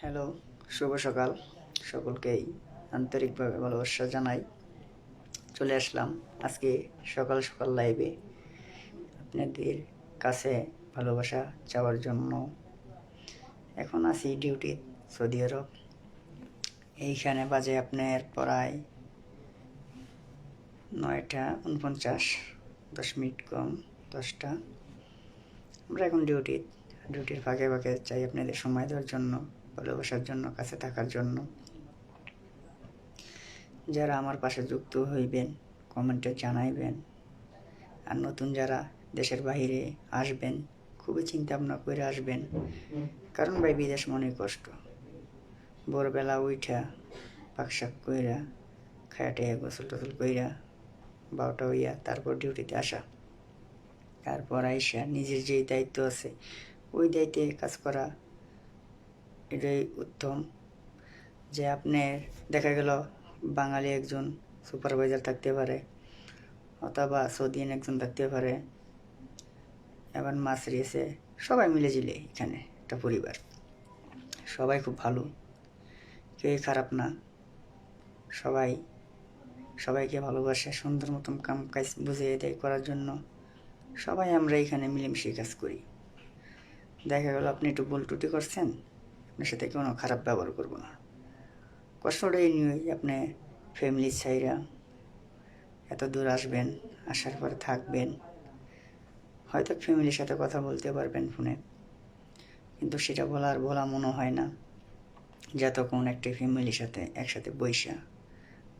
Hello, শুভ সকাল। সকলকেই আন্তরিকভাবে ভালোবাসা জানাই। চলে আসলাম আজকে সকাল সকাল লাইভে আপনাদের কাছে ভালোবাসা চাওয়ার জন্য। এখন আছি ডিউটি সৌদি আরব। এইখানে বাজে আপনার প্রায় নয়টা উনপঞ্চাশ, দশ মিনিট কম, দশটা। আমরা এখন ডিউটি ডিউটির ফাঁকে ফাঁকে চাই আপনাদের সময় দেওয়ার জন্য। ভালোবাসার জন্য, কাছে থাকার জন্য। যারা আমার পাশে যুক্ত হইবেন, কমেন্টে জানাইবেন। আর নতুন যারা দেশের বাইরে আসবেন, খুবই চিন্তা ভাবনা করে আসবেন। কারণ ভাই, বিদেশ মনে কষ্ট। ভোরবেলা উইঠা পাকশাক কইরা খায়াটে গোসল টোসল কইরা, বারোটা হইয়া তারপর ডিউটিতে আসা। তারপর আইসা নিজের যেই দায়িত্ব আছে, ওই দায়িত্বে কাজ করা এটাই উত্তম যে আপনার দেখা গেল বাঙালি একজন সুপারভাইজার থাকতে পারে, অথবা সৌদিয়ান একজন থাকতে পারে এবার মাছ রিয়েছে সবাই মিলে জিলে এখানে একটা পরিবার। সবাই খুব ভালো, কেউই খারাপ না। সবাই, সবাইকে ভালোবাসে, সুন্দর মতন কাম কাজ বুঝিয়ে দেয় করার জন্য। সবাই আমরা এখানে মিলেমিশে কাজ করি। দেখা গেল আপনি একটু ভুল টুটি করছেন আপনার সাথে কোনো খারাপ ব্যবহার করব না। কষ্টটা এই নিয়ে আপনি ফ্যামিলির ছাইরা এত দূর আসবেন, আসার পর থাকবেন। হয়তো ফ্যামিলির সাথে কথা বলতে পারবেন ফোনে। কিন্তু সেটা বলার বলা মনে হয় না। যতক্ষণ একটি ফ্যামিলির সাথে একসাথে বৈশা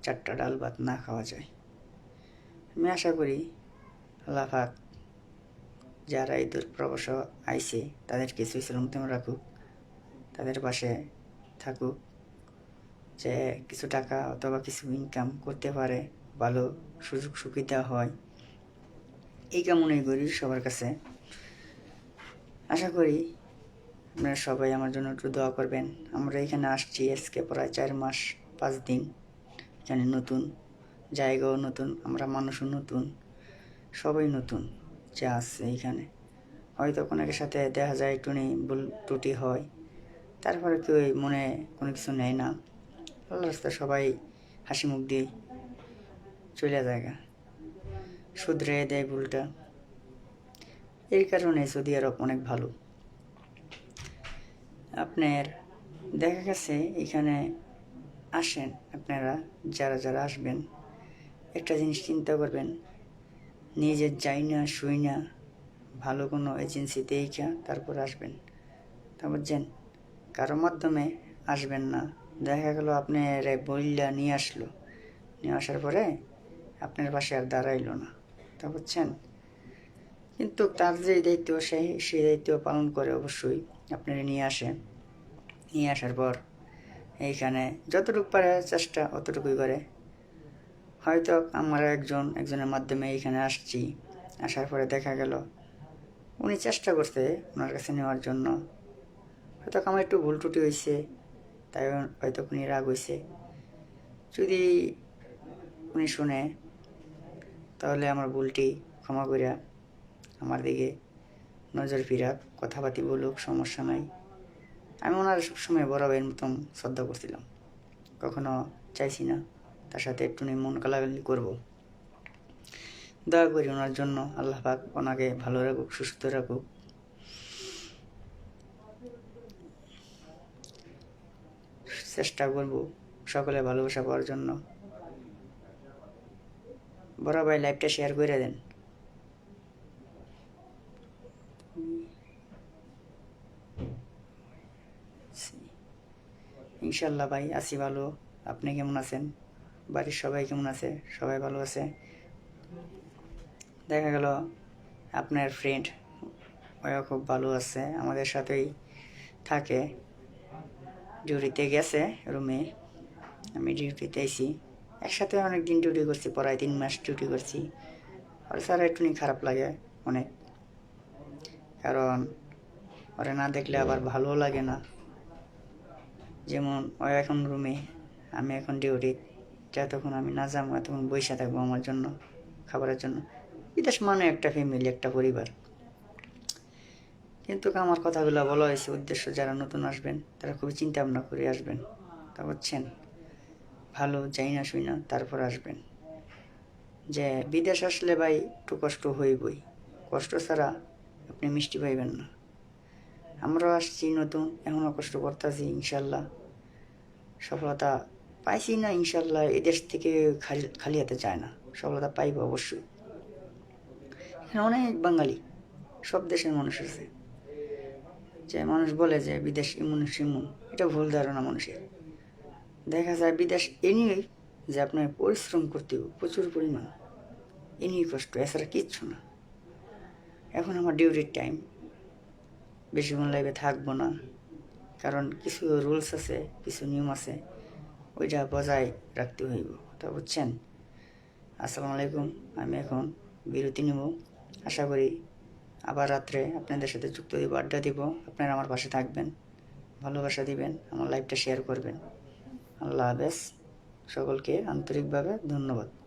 চারটা ডাল ভাত না খাওয়া যায়। আমি আশা করি আল্লাহ পাক যারা এই দূর প্রবাস আইছে তাদের কিছু শ্রমতম রাখুক। তাদের পাশে থাকুক, যে কিছু টাকা অথবা কিছু ইনকাম করতে পারে, ভালো সুযোগ সুবিধা হয়। এই কামনাই করি সবার কাছে। আশা করি আপনারা সবাই আমার জন্য একটু দোয়া করবেন। আমরা এখানে আসছি আজকে প্রায় চার মাস, পাঁচ দিন। এখানে নতুন, জায়গাও নতুন, আমরা মানুষও নতুন, সবাই নতুন যা আছে এইখানে হয়তো অনেকের সাথে দেখা যায় একটু নেই ভুল ত্রুটি হয়। তারপরে কেউ মনে কোনো কিছু নেয় না। আল্লাহ রাস্তা সবাই হাসি মুখ দিয়ে চলে যায় শুধরে দেয় ভুলটা। এই কারণে সৌদি আরব অনেক ভালো। আপনার দেখা গেছে এখানে আসেন আপনারা, যারা যারা আসবেন, একটা জিনিস চিন্তা করবেন, নিজের যাই না, শুই না, ভালো কোনো এজেন্সি দেখা তারপর আসবেন। তা বুঝছেন কারও মাধ্যমে আসবেন না। দেখা গেল আপনি বইলা নিয়ে আসলো। নিয়ে আসার পরে আপনার পাশে আর দাঁড়াইলো না। তা বুঝছেন? কিন্তু তার যে দায়িত্ব সেই সেই দায়িত্ব পালন করে অবশ্যই আপনারা নিয়ে আসে। নিয়ে আসার পর এইখানে যতটুকু পারে চেষ্টা অতটুকুই করে। হয়তো আমরা একজন, একজনের মাধ্যমে এইখানে আসছি। আসার পরে দেখা গেল উনি চেষ্টা করছে ওনার কাছে নেওয়ার জন্য। হয়তো আমার একটু ভুল টুটি হয়েছে, তাই হয়তো উনি রাগ হয়েছে। যদি উনি শুনে, তাহলে আমার ভুলটি ক্ষমা করিয়া আমার দিকে নজর ফিরাক কথাবার্তি বলুক, সমস্যা নাই। আমি ওনার সবসময় বড় ভাইয়ের মতন শ্রদ্ধা করছিলাম। কখনো চাইছি না, তার সাথে একটু মন কালাগালি করব। দয়া করি ওনার জন্য আল্লাহ পাক ওনাকে ভালো রাখুক, সুস্থ রাখুক। চেষ্টা করব সকলে ভালোবাসা পাওয়ার জন্য। বড় ভাই লাইভটা শেয়ার করে দেন। ইনশাল্লাহ ভাই, আছি ভালো। আপনি কেমন আছেন? বাড়ির সবাই কেমন আছে? সবাই ভালো আছে? দেখা গেল আপনার ফ্রেন্ড ওও খুব ভালো আছে, আমাদের সাথেই থাকে। ডিউটিতে গেছে রুমে। আমি ডিউটিতে আইছি। একসাথে অনেক দিন ডিউটি করছি প্রায় তিন মাস ডিউটি করছি। আর স্যার একটুনি খারাপ লাগে অনেক। কারণ ওরা না দেখলে আবার ভালো লাগে না। যেমন ও এখন রুমে, আমি এখন ডিউটি, যতক্ষণ আমি না যাব তখন বসে থাকব আমার জন্য, খাবারের জন্য। বিদেশ মানে একটা ফ্যামিলি একটা পরিবার। কিন্তু আমার কথাগুলো বলা হয়েছে, উদ্দেশ্য যারা নতুন আসবেন, তারা খুবই চিন্তা ভাবনা করে আসবেন। তা বুঝছেন ভালো, যাই না শুই না, তারপর আসবেন। যে বিদেশ আসলে ভাই একটু কষ্ট হইবই। কষ্ট ছাড়া আপনি মিষ্টি পাইবেন না। আমরাও আসছি নতুন এখনও কষ্ট করতেছি, ইনশাল্লাহ। সফলতা পাইছি না, ইনশাল্লাহ এই দেশ থেকে খালি খালি হাতে যায় না। সফলতা পাইব অবশ্যই। এখানে অনেক বাঙালি, সব দেশের মানুষ আছে। যে মানুষ বলে যে বিদেশ ইমুন সিমুন এটা ভুল ধারণা মানুষের। দেখা যায় বিদেশ এ নিয়েই যে আপনার পরিশ্রম করতে হবে, প্রচুর পরিমাণ। এ নিয়ে কষ্ট, এছাড়া কিচ্ছু না। এখন আমার ডিউটির টাইম বেশিক্ষণ লাইভে থাকব না। কারণ কিছু রুলস আছে, কিছু নিয়ম আছে, ওইটা বজায় রাখতে হইব। তা বুঝছেন? আসসালামু আলাইকুম, আমি এখন বিরতি নেব। আশা করি আবার রাত্রে আপনাদের সাথে যুক্ত দিব আড্ডা দিব। আপনারা আমার পাশে থাকবেন, ভালোবাসা দিবেন, আমার লাইফটা শেয়ার করবেন। আল্লাহ হাফেজ। সকলকে আন্তরিকভাবে ধন্যবাদ।